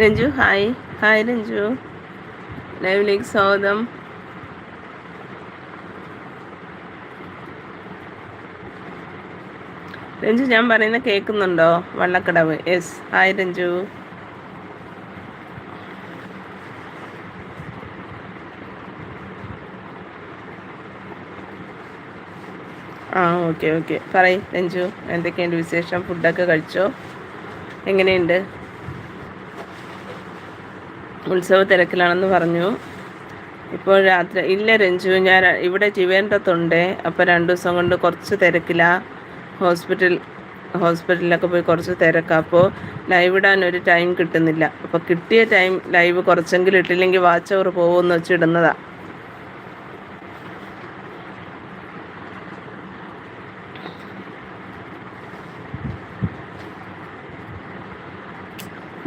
Ranju hi. Hi Ranju. ലൈവിലേക്ക് സ്വാഗതം. രഞ്ജു ഞാൻ പറയുന്ന കേൾക്കുന്നുണ്ടോ? വള്ളക്കടവ്. യെസ്. ഹായ് രഞ്ജു. ആ ഓക്കെ ഓക്കെ. പറയ് രഞ്ജു എന്തൊക്കെയുണ്ട് വിശേഷം? ഫുഡൊക്കെ കഴിച്ചോ? എങ്ങനെയുണ്ട്? ഉത്സവ തിരക്കിലാണെന്ന് പറഞ്ഞു. ഇപ്പോൾ രാത്രി ഇല്ല രഞ്ജു ഞാൻ ഇവിടെ ജീവേണ്ടതുണ്ട് അപ്പോൾ രണ്ട് ദിവസം കൊണ്ട് കുറച്ച് തിരക്കിലാണ് ഹോസ്പിറ്റൽ ഹോസ്പിറ്റലിലൊക്കെ പോയി കുറച്ച് തിരക്കാം. അപ്പോൾ ലൈവ് ഇടാൻ ഒരു ടൈം കിട്ടുന്നില്ല. അപ്പോൾ കിട്ടിയ ടൈം ലൈവ് കുറച്ചെങ്കിലും ഇട്ടില്ലെങ്കിൽ വാച്ച് അവർ പോകുമെന്ന് വെച്ച് ഇടുന്നതാണ്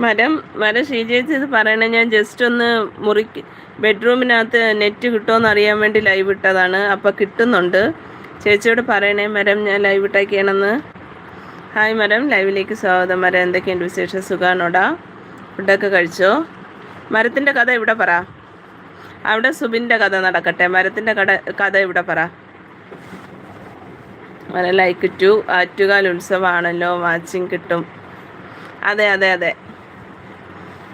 മരം മരം ഷീജേച്ചി ഇത് പറയണേ ഞാൻ ജസ്റ്റ് ഒന്ന് മുറി ബെഡ്റൂമിനകത്ത് നെറ്റ് കിട്ടുമോ അറിയാൻ വേണ്ടി ലൈവ് ഇട്ടതാണ്. അപ്പോൾ കിട്ടുന്നുണ്ട്. ചേച്ചിയോട് പറയണേ മരം ഞാൻ ലൈവ് ഇട്ടാക്കിയാണെന്ന്. ഹായ് മരം. ലൈവിലേക്ക് സ്വാഗതം. മരം എന്തൊക്കെയുണ്ട് വിശേഷം? സുഖാണോടാ? ഫുഡൊക്കെ കഴിച്ചോ? മരത്തിന്റെ കഥ ഇവിടെ പറ? അവിടെ സുബിന്റെ കഥ നടക്കട്ടെ. മരത്തിന്റെ കട കഥ ഇവിടെ പറ? മരം ലൈക്ക് ടു ആറ്റുകാൽ ഉത്സവമാണല്ലോ വാച്ചിങ് കിട്ടും. അതെ അതെ അതെ.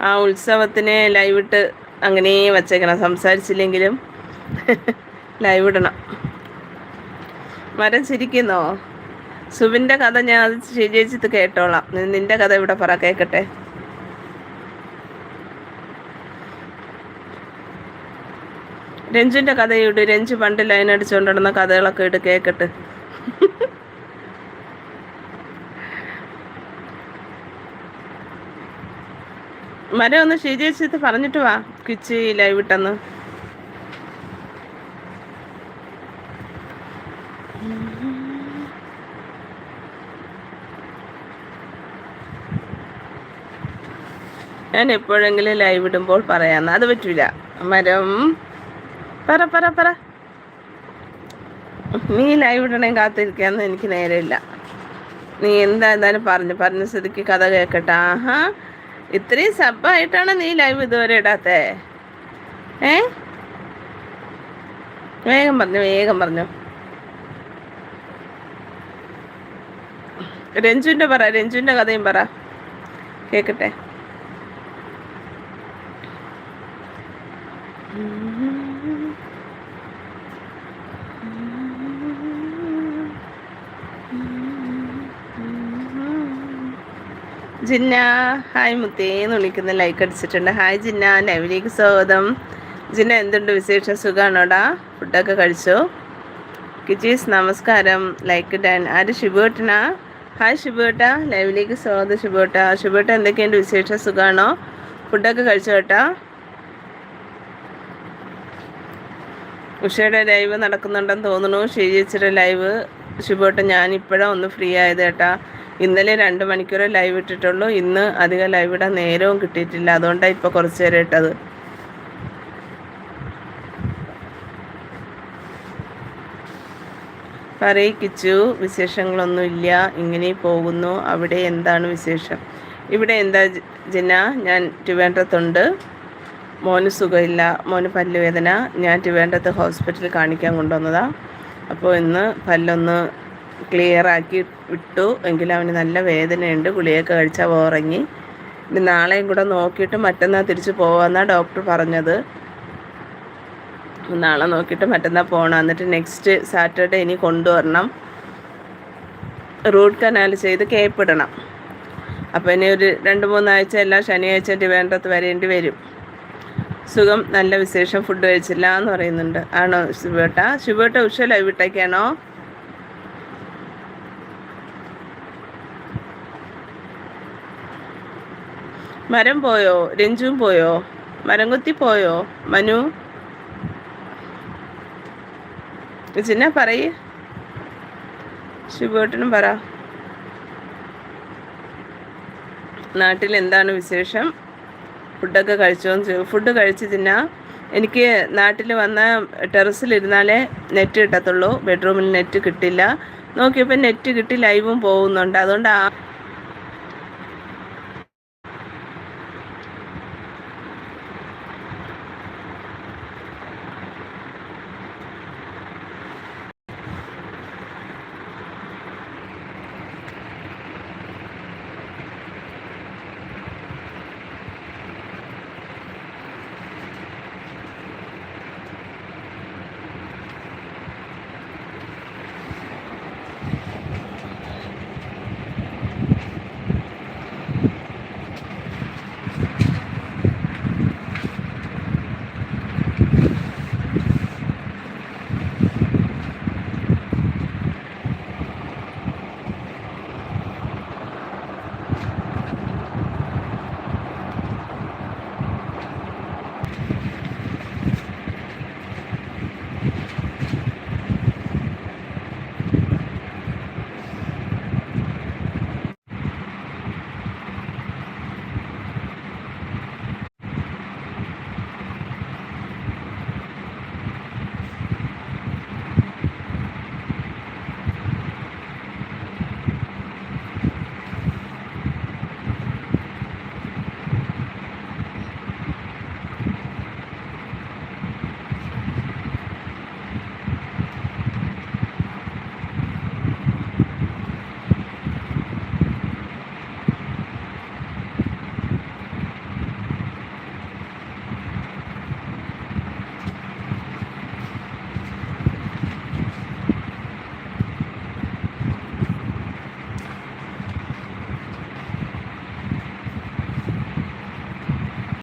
ആ ഉത്സവത്തിന് ലൈവ് ഇട്ട് അങ്ങനെ വച്ചേക്കണം. സംസാരിച്ചില്ലെങ്കിലും ലൈവ് ഇടണം. മരം ചിരിക്കുന്നോ? സുബിന്റെ കഥ ഞാൻ അത് ചേച്ചിത്ത് കേട്ടോളാം. നിന്റെ കഥ ഇവിടെ പറ കേക്കട്ടെ? രഞ്ജുവിന്റെ കഥയിട്ട് രഞ്ജു പണ്ട് ലൈൻ അടിച്ചുകൊണ്ടിടുന്ന കഥകളൊക്കെ ഇട്ട് കേക്കട്ടെ. മരം ഒന്ന് ഷീജേച്ചിത്ത് പറഞ്ഞിട്ട് വാ കിച്ചി ലൈവ് ഇട്ടെന്ന്. ഞാൻ എപ്പോഴെങ്കിലും ലൈവ് ഇടുമ്പോൾ പറയാന്ന് അത് പറ്റൂല. മരം പറ പറ പറ. നീ ലൈവ് ഇടണേ കാത്തിരിക്കാന്ന് എനിക്ക് നേരമില്ല നീ എന്താ എന്തായാലും പറഞ്ഞു പറഞ്ഞ സ്ഥിതിക്ക് കഥ കേൾക്കട്ടെ ആഹാ. ഇത്രയും സബ്ബായിട്ടാണ് നീ ലൈവ് ഇതുവരെ ഇടാത്തേ? ഏ? വേഗം പറഞ്ഞു വേഗം പറഞ്ഞു. രഞ്ജുവിന്റെ പറ രഞ്ജുവിന്റെ കഥയും പറ. കേക്കട്ടെ? ജിന്ന ഹായ് മുത്തേന്ന് വിളിക്കുന്ന ലൈക്ക് അടിച്ചിട്ടുണ്ട്. ഹായ് ജിന്ന ലൈവിലേക്ക് സ്വാഗതം. ജിന്ന എന്തുണ്ട് വിശേഷം? സുഖമാണോടാ ഫുഡൊക്കെ കഴിച്ചോ? കിജീസ് നമസ്കാരം. ലൈക്ക് ഡാൻ ആര്? ശിബുവേട്ടനാ ഹായ് ശിബുവേട്ട ലൈവിലേക്ക് സ്വാഗതം ശിബുവേട്ട ശിബുവേട്ട എന്തൊക്കെയുണ്ട് വിശേഷം? സുഖമാണോ ഫുഡൊക്കെ കഴിച്ചോ കേട്ടാ ഉഷയുടെ ലൈവ് നടക്കുന്നുണ്ടെന്ന് തോന്നുന്നു. ഷീജിച്ചിയുടെ ലൈവ് ശിബുവേട്ട ഞാനിപ്പോഴാണ് ഒന്ന് ഫ്രീ ആയത് കേട്ടാ ഇന്നലെ രണ്ട് മണിക്കൂർ ലൈവ് ഇട്ടിട്ടുള്ളൂ. ഇന്ന് അധികം ലൈവ് ഇടാൻ നേരവും കിട്ടിയിട്ടില്ല. അതുകൊണ്ടാണ് ഇപ്പോൾ കുറച്ച് നേരം ഇട്ടത്. പറയിക്കിച്ചു വിശേഷങ്ങളൊന്നുമില്ല ഇങ്ങനെ പോകുന്നു. അവിടെ എന്താണ് വിശേഷം? ഇവിടെ എന്താ ജന ഞാൻ ട്രിവാൻഡ്രത്തുണ്ട്. മോന് സുഖമില്ല. മോന് പല്ലുവേദന. ഞാൻ ട്രിവാൻഡ്രത്ത് ഹോസ്പിറ്റലിൽ കാണിക്കാൻ കൊണ്ടുവന്നതാണ് അപ്പോൾ ഇന്ന് പല്ലൊന്ന് ക്ലിയർ ആക്കി വിട്ടു എങ്കിലും അവന് നല്ല വേദനയുണ്ട്. ഗുളിയൊക്കെ കഴിച്ചാൽ ഉറങ്ങി. ഇനി നാളെയും കൂടെ നോക്കിയിട്ട് മറ്റന്നാൾ തിരിച്ചു പോകാമെന്നാണ് ഡോക്ടർ പറഞ്ഞത്. നാളെ നോക്കിയിട്ട് മറ്റന്നാൾ പോകണം എന്നിട്ട് നെക്സ്റ്റ് സാറ്റർഡേ ഇനി കൊണ്ടുവരണം. റൂട്ട് കനാൽ ചെയ്ത് കേപ്പിടണം അപ്പോൾ ഇനി ഒരു രണ്ട് മൂന്നാഴ്ച എല്ലാം ശനിയാഴ്ച ട്രിവാൻഡ്രത്ത് വരേണ്ടി വരും. സുഖം നല്ല വിശേഷം ഫുഡ് കഴിച്ചില്ല എന്ന് പറയുന്നുണ്ട്. ആണോ ശിവേട്ട? ശിവേട്ട ഉഷ ലൈവ് മരം പോയോ? രഞ്ജുവും പോയോ? മരം കുത്തി പോയോ? മനു? ചിന്ന പറയ്. ശുഭേട്ടനും പറ. നാട്ടിൽ എന്താണ് വിശേഷം? ഫുഡൊക്കെ കഴിച്ചോ ഫുഡ് കഴിച്ച് തിന്ന. എനിക്ക് നാട്ടിൽ വന്ന ടെറസിലിരുന്നാലേ നെറ്റ് കിട്ടത്തുള്ളൂ. ബെഡ്റൂമിൽ നെറ്റ് കിട്ടില്ല. നോക്കിയപ്പോൾ നെറ്റ് കിട്ടി ലൈവും പോകുന്നുണ്ട്. അതുകൊണ്ട്